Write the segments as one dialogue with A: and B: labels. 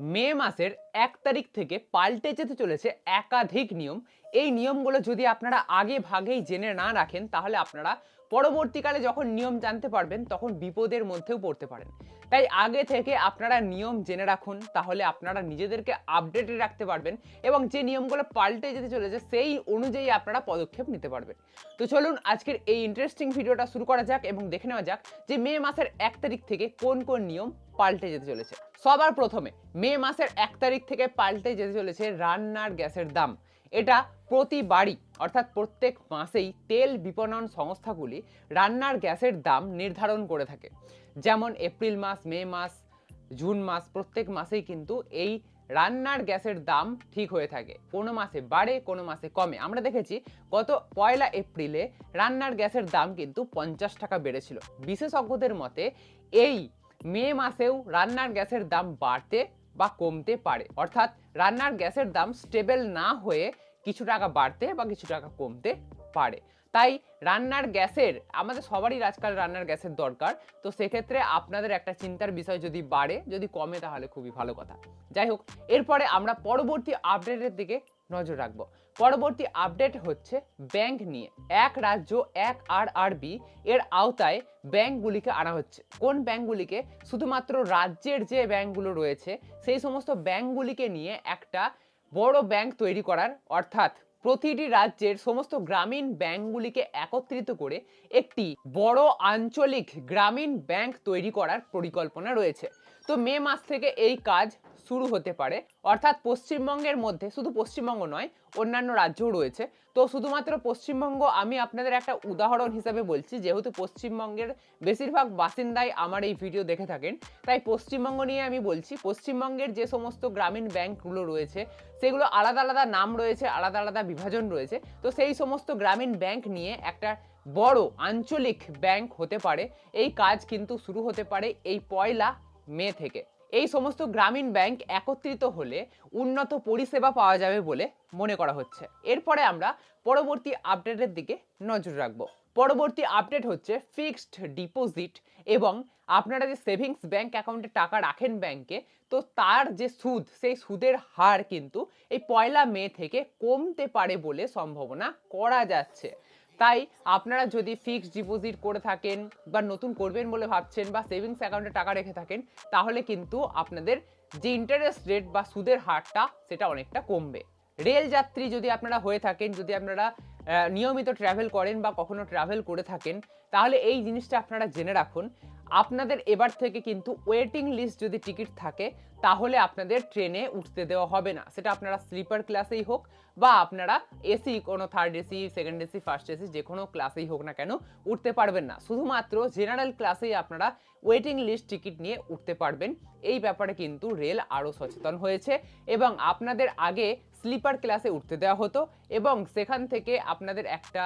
A: মে মাসের এক তারিখ থেকে পাল্টে যেতে চলেছে একাধিক নিয়ম। এই নিয়মগুলো যদি আপনারা আগে ভাগেই জেনে না রাখেন, তাহলে আপনারা পরবর্তীকালে যখন নিয়ম জানতে পারবেন, তখন বিপদের মধ্যেও পড়তে পারেন। তাই আগে থেকে আপনারা নিয়ম জেনে রাখুন, তাহলে আপনারা নিজেদেরকে আপডেটে রাখতে পারবেন এবং যে নিয়মগুলো পাল্টে যেতে চলেছে, সেই অনুযায়ী আপনারা পদক্ষেপ নিতে পারবেন। তো চলুন আজকের এই ইন্টারেস্টিং ভিডিওটা শুরু করা যাক এবং দেখে নেওয়া যাক যে মে মাসের এক তারিখ থেকে কোন কোন নিয়ম পাল্টে যেতে চলেছে। সবার প্রথমে মে মাসের এক তারিখ থেকে পাল্টে যেতে চলেছে রান্নার গ্যাসের দাম। এটা প্রতি বাড়ি, অর্থাৎ প্রত্যেক মাসেই তেল বিপণন সংস্থাগুলি রান্নার গ্যাসের দাম নির্ধারণ করে থাকে। যেমন এপ্রিল মাস, মে মাস, জুন মাস, প্রত্যেক মাসেই কিন্তু এই রান্নার গ্যাসের দাম ঠিক হয়ে থাকে। কোনো মাসে বাড়ে, কোনো মাসে কমে। আমরা দেখেছি গত পয়লা এপ্রিলে রান্নার গ্যাসের দাম কিন্তু পঞ্চাশ টাকা বেড়েছিল। বিশেষজ্ঞদের মতে এই মে মাসেও রান্নার গ্যাসের দাম বাড়তে বা কমতে পারে। অর্থাৎ রান্নার গ্যাসের দাম স্টেবল না হয়ে কিছু টাকা বাড়তে বা কিছু টাকা কমতে পারে। তাই রান্নার গ্যাসের, আমাদের সবারই আজকাল রান্নার গ্যাসের দরকার। তো সেক্ষেত্রে আপনাদের একটা চিন্তার বিষয় যদি বাড়ে, যদি কমে তাহলে খুবই ভালো কথা। যাই হোক, এরপরে আমরা পরবর্তী আপডেটের দিকে নজর রাখব। পরবর্তী আপডেট হচ্ছে ব্যাংক নিয়ে। এক রাজ্য, এক আর আর বি এর আওতায় ব্যাংকগুলিকে আনা হচ্ছে। কোন ব্যাংকগুলিকে? শুধুমাত্র রাজ্যের যে ব্যাংকগুলো রয়েছে, সেই সমস্ত ব্যাংকগুলিকে নিয়ে একটা বড় ব্যাংক তৈরি করার অর্থাৎ প্রতিটি রাজ্যের সমস্ত গ্রামীণ ব্যাংকগুলিকে একত্রিত করে একটি বড় আঞ্চলিক গ্রামীণ ব্যাংক তৈরি করার পরিকল্পনা রয়েছে। তো মে মাস থেকে এই কাজ শুরু হতে পারে। অর্থাৎ পশ্চিমবঙ্গের মধ্যে, শুধু পশ্চিমবঙ্গ নয় অন্যান্য রাজ্যও রয়েছে। তো শুধুমাত্র পশ্চিমবঙ্গ, আমি আপনাদের একটা উদাহরণ হিসাবে বলছি, যেহেতু পশ্চিমবঙ্গের বেশিরভাগ বাসিন্দাই আমার এই ভিডিও দেখে থাকেন, তাই পশ্চিমবঙ্গ নিয়ে আমি বলছি, পশ্চিমবঙ্গের যে সমস্ত গ্রামীণ ব্যাংকগুলো রয়েছে, সেগুলো আলাদা আলাদা নাম রয়েছে, আলাদা আলাদা বিভাজন রয়েছে, তো সেই সমস্ত গ্রামীণ ব্যাংক নিয়ে একটা বড় আঞ্চলিক ব্যাংক হতে পারে। এই কাজ কিন্তু শুরু হতে পারে এই পয়লা মে থেকে। এই সমস্ত গ্রামীণ ব্যাংক একত্রিত হলে উন্নত পরিষেবা পাওয়া যাবে বলে মনে করা হচ্ছে। এরপরে আমরা পরবর্তী আপডেটের দিকে নজর রাখব। পরবর্তী আপডেট হচ্ছে ফিক্সড ডিপোজিট এবং আপনারা যে সেভিংস ব্যাংক অ্যাকাউন্টে টাকা রাখেন ব্যাংকে, তো তার যে সুদ, সেই সুদের হার কিন্তু এই পয়লা মে থেকে কমতে পারে বলে সম্ভাবনা করা যাচ্ছে। তাই আপনারা যদি ফিক্সড ডিপোজিট করে থাকেন বা নতুন করবেন বলে ভাবছেন বা সেভিংস অ্যাকাউন্টে টাকা রেখে থাকেন, তাহলে কিন্তু আপনাদের যে ইন্টারেস্ট রেট বা সুদের হারটা সেটা অনেকটা কমবে। রেল যাত্রী যদি আপনারা হয়ে থাকেন, যদি আপনারা নিয়মিত ট্রাভেল করেন বা কখনো ট্রাভেল করে থাকেন, তাহলে এই জিনিসটা আপনারা জেনে রাখুন। আপনাদের এবার থেকে কিন্তু ওয়েটিং লিস্ট যদি টিকিট থাকে, তাহলে আপনাদের ট্রেনে উঠতে দেওয়া হবে না। সেটা আপনারা স্লিপার ক্লাসেই হোক বা আপনারা এসি কোনো third AC second AC first AC যে কোনো ক্লাসেই হোক না কেন উঠতে পারবেন না। শুধুমাত্র জেনারেল ক্লাসেই আপনারা ওয়েটিং লিস্ট টিকিট নিয়ে উঠতে পারবেন। এই ব্যাপারে কিন্তু রেল আরও সচেতন হয়েছে এবং আপনাদের আগে স্লিপার ক্লাসে উঠতে দেওয়া হতো এবং সেখান থেকে আপনাদের একটা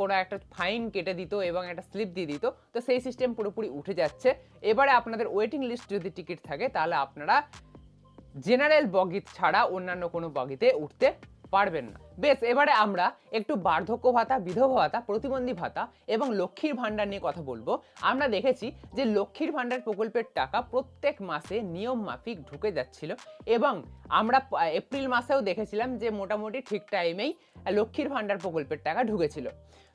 A: কোনো একটা ফাইন কেটে দিত এবং একটা স্লিপ দিয়ে দিত, তো সেই সিস্টেম পুরোপুরি উঠে যাচ্ছে। এবারে আপনাদের ওয়েটিং লিস্ট যদি টিকিট থাকে, তাহলে আপনারা জেনারেল বগিত ছাড়া অন্যান্য কোনো বগিতে উঠতে পারবেন না। বেশ, এবারে আমরা একটু বার্ধক্য ভাতা, বিধবা ভাতা, প্রতিবন্ধী ভাতা এবং লক্ষ্মীর ভাণ্ডার নিয়ে কথা বলব। আমরা দেখেছি যে লক্ষ্মীর ভাণ্ডার প্রকল্পের টাকা প্রত্যেক মাসে নিয়ম মাফিক ঢুকে যাচ্ছিল এবং আমরা এপ্রিল মাসেও দেখেছিলাম যে মোটামুটি ঠিক টাইমেই লক্ষ্মীর ভাণ্ডার প্রকল্পের টাকা ঢুকেছিল।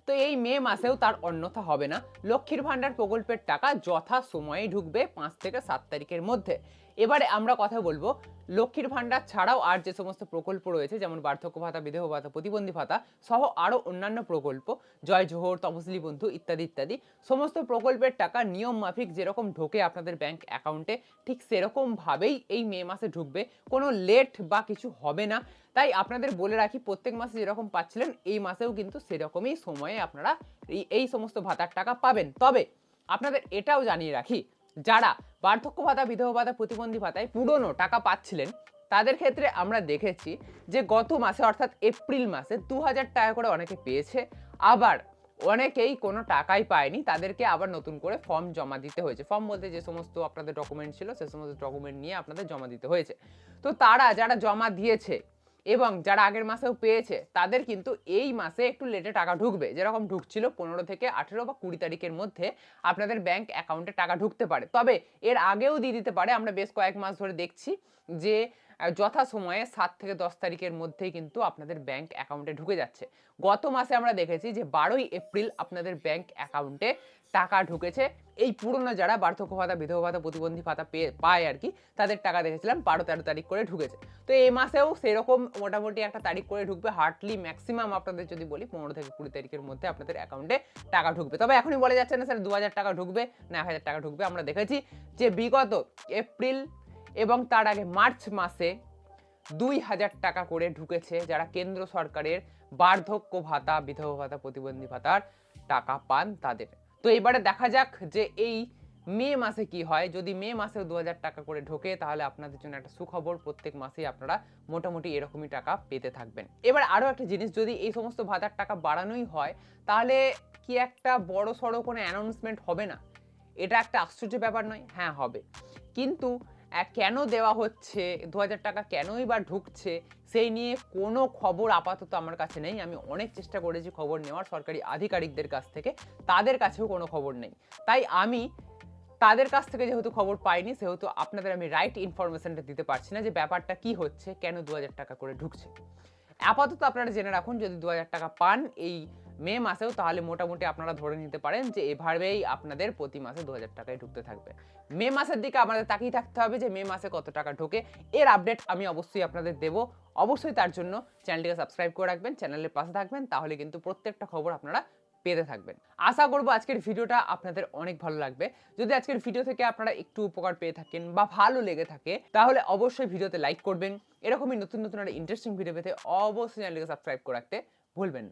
A: তো এই মে মাসেও তার অন্যথা হবে না। লক্ষ্মীর ভাণ্ডার প্রকল্পের টাকা যথা সময়ে ঢুকবে পাঁচ থেকে সাত তারিখের মধ্যে। এবারে আমরা কথা বলব লক্ষ্মীর ভাণ্ডার ছাড়াও আর যে সমস্ত প্রকল্প রয়েছে, যেমন বার্ধক্য ভাতা বিধবা ভাতা, প্রতিবন্ধী ভাতা সহ আরও অন্যান্য প্রকল্প, জয় জোহর তপশিলি বন্ধু ইত্যাদি ইত্যাদি, সমস্ত প্রকল্পের টাকা নিয়ম মাফিক যেরকম ঢোকে আপনাদের ব্যাংক অ্যাকাউন্টে ঠিক সেরকমভাবেই এই মে মাসে ঢুকবে। কোনো লেট বা কিছু হবে না। তাই আপনাদের বলে রাখি, প্রত্যেক মাসে যেরকম পাচ্ছিলেন, এই মাসেও কিন্তু সেরকমই সময়ে আপনারা এই সমস্ত ভাতার টাকা পাবেন। তবে আপনাদের এটাও জানিয়ে রাখি যারা বার্ধক্য ভাতা, বিধবা ভাতা, প্রতিবন্ধী ভাতায় পুরনো টাকা পাচ্ছিলেন, তাদের ক্ষেত্রে আমরা দেখেছি যে গত মাসে অর্থাৎ এপ্রিল মাসে দু হাজার টাকা করে অনেকে পেয়েছে, আবার অনেকেই কোনো টাকাই পায়নি, তাদেরকে আবার নতুন করে ফর্ম জমা দিতে হয়েছে। ফর্ম বলতে যে সমস্ত আপনাদের ডকুমেন্ট ছিল, সে সমস্ত ডকুমেন্ট নিয়ে আপনাদের জমা দিতে হয়েছে। তো তারা যারা জমা দিয়েছে এবং যারা আগের মাসেও পেয়েছে, তাদের কিন্তু এই মাসে একটু লেটে টাকা ঢুকবে। যেরকম ঢুকছিল পনেরো থেকে আঠেরো বা কুড়ি তারিখের মধ্যে আপনাদের ব্যাংক অ্যাকাউন্টে টাকা ঢুকতে পারে। তবে এর আগেও দিয়ে দিতে পারে। আমরা বেশ কয়েক মাস ধরে দেখছি যে যথাসময়ে সাত থেকে দশ তারিখের মধ্যেই কিন্তু আপনাদের ব্যাংক অ্যাকাউন্টে ঢুকে যাচ্ছে। গত মাসে আমরা দেখেছি যে বারোই এপ্রিল আপনাদের ব্যাংক অ্যাকাউন্টে টাকা ঢুকেছে। এই পুরনো যারা বার্ধক্য ভাতা, বিধবা ভাতা, প্রতিবন্ধী ভাতা পেয়ে পায় আর কি, তাদের টাকা দেখেছিলাম, বারো তেরো তারিখ করে ঢুকেছে। তো এই মাসেও সেরকম মোটামুটি একটা তারিখ করে ঢুকবে হার্ডলি ম্যাক্সিমাম আপনাদের যদি বলি, পনেরো থেকে কুড়ি তারিখের মধ্যে আপনাদের অ্যাকাউন্টে টাকা ঢুকবে। তবে এখনই বলা যাচ্ছে না স্যার, দু হাজার টাকা ঢুকবে না এক হাজার টাকা ঢুকবে। আমরা দেখেছি যে বিগত এপ্রিল এবং তার আগে মার্চ মাসে দুই হাজার টাকা করে ঢুকেছে যারা কেন্দ্র সরকারের বার্ধক্য ভাতা, বিধবা ভাতা, প্রতিবন্ধী ভাতার টাকা পান তাদের। তো এবারে দেখা যাক যে এই মে মাসে কি হয়। যদি মে মাসেও দু টাকা করে ঢোকে, তাহলে আপনাদের জন্য একটা সুখবর। প্রত্যেক মাসেই আপনারা মোটামুটি এরকমই টাকা পেতে থাকবেন। এবার আরও একটা জিনিস, যদি এই সমস্ত ভাতার টাকা বাড়ানোই হয়, তাহলে কি একটা বড় সড়ো কোনো অ্যানাউন্সমেন্ট হবে না? এটা একটা আশ্চর্য ব্যাপার নয়? হ্যাঁ হবে। কিন্তু কেন দেওয়া হচ্ছে? দু হাজার টাকা কেনই বা ঢুকছে? সেই নিয়ে কোনো খবর আপাতত আমার কাছে নেই। আমি অনেক চেষ্টা করেছি খবর নেওয়ার, সরকারি আধিকারিকদের কাছ থেকে। তাদের কাছেও কোনো খবর নেই। তাই আমি তাদের কাছ থেকে যেহেতু খবর পাইনি, সেহেতু আপনাদের আমি রাইট ইনফরমেশনটা দিতে পারছি না যে ব্যাপারটা কি হচ্ছে, কেন দু হাজার টাকা করে ঢুকছে। আপাতত আপনারা জেনে রাখুন, যদি দু হাজার টাকা পান, এই মে মাসেও তাহলে মোটামুটি আপনারা ধরে নিতে পারেন যে এভাবেই আপনাদের প্রতি মাসে দু হাজার টাকায় ঢুকতে থাকবে। মে মাসের দিকে আমাদের তাকিয়ে থাকতে হবে যে মে মাসে কত টাকা ঢোকে। এর আপডেট আমি অবশ্যই আপনাদের দেব। অবশ্যই তার জন্য চ্যানেলটিকে সাবস্ক্রাইব করে রাখবেন, চ্যানেলের পাশে থাকবেন, তাহলে কিন্তু প্রত্যেকটা খবর আপনারা পেতে থাকবেন। আশা করব আজকের ভিডিওটা আপনাদের অনেক ভালো লাগবে। যদি আজকের ভিডিও থেকে আপনারা একটু উপকার পেয়ে থাকেন বা ভালো লেগে থাকে, তাহলে অবশ্যই ভিডিওতে লাইক করবেন। এরকমই নতুন নতুন একটা ইন্টারেস্টিং ভিডিও পেতে অবশ্যই চ্যানেলটিকে সাবস্ক্রাইব করে রাখতে ভুলবেন